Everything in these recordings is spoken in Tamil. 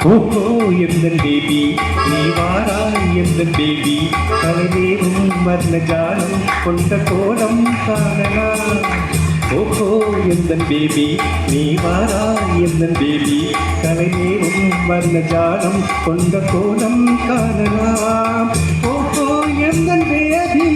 எந்த பேபி நீ வாராய் எந்த பேபி கலைவேறும் வர்ண ஜாலம் கொண்ட கோலம் காணலாம். ஓஹோ எந்த பேபி நீ வாராய் எந்த பேபி கலைவேறும் வர்ண ஜாலம் கொண்ட கோலம் காணலாம். ஓஹோ எந்த பேபி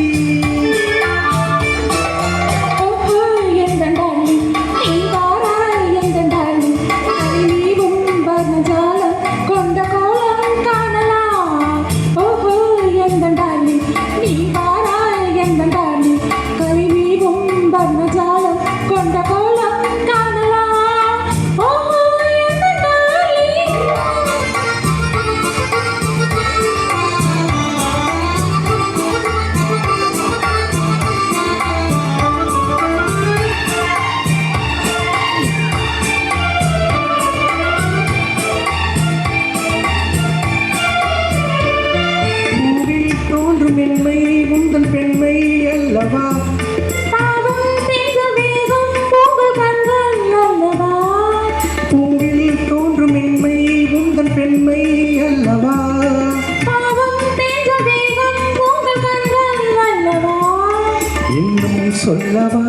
சொல்லவா?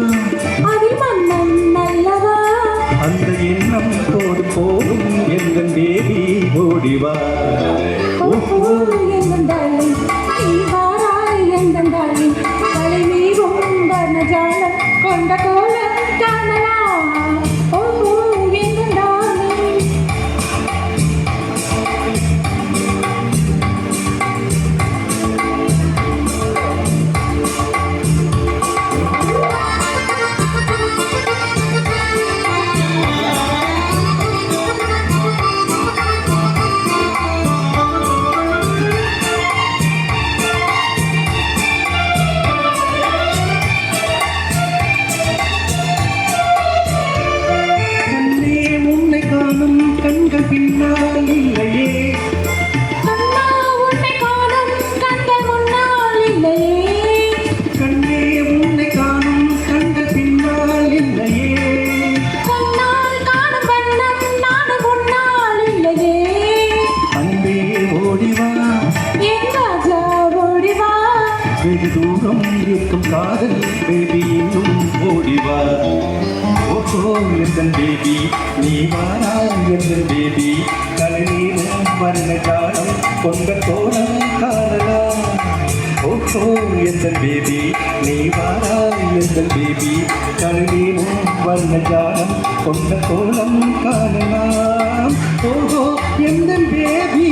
அதில் மன்னன் அல்லவா அந்த எண்ணம் போது போதும் எந்த தேவி ஓடிவா. பின்னால் listen baby. நீ வாரா listen baby. கலைநீரும் வர்ணஜாலம் பொங்க தோரம் காணலாம் ஓஹோ listen baby. நீ வாரா listen baby. கலைநீரும் வர்ணஜாலம் பொங்க தோரம் காணலாம் ஓஹோ எந்த baby.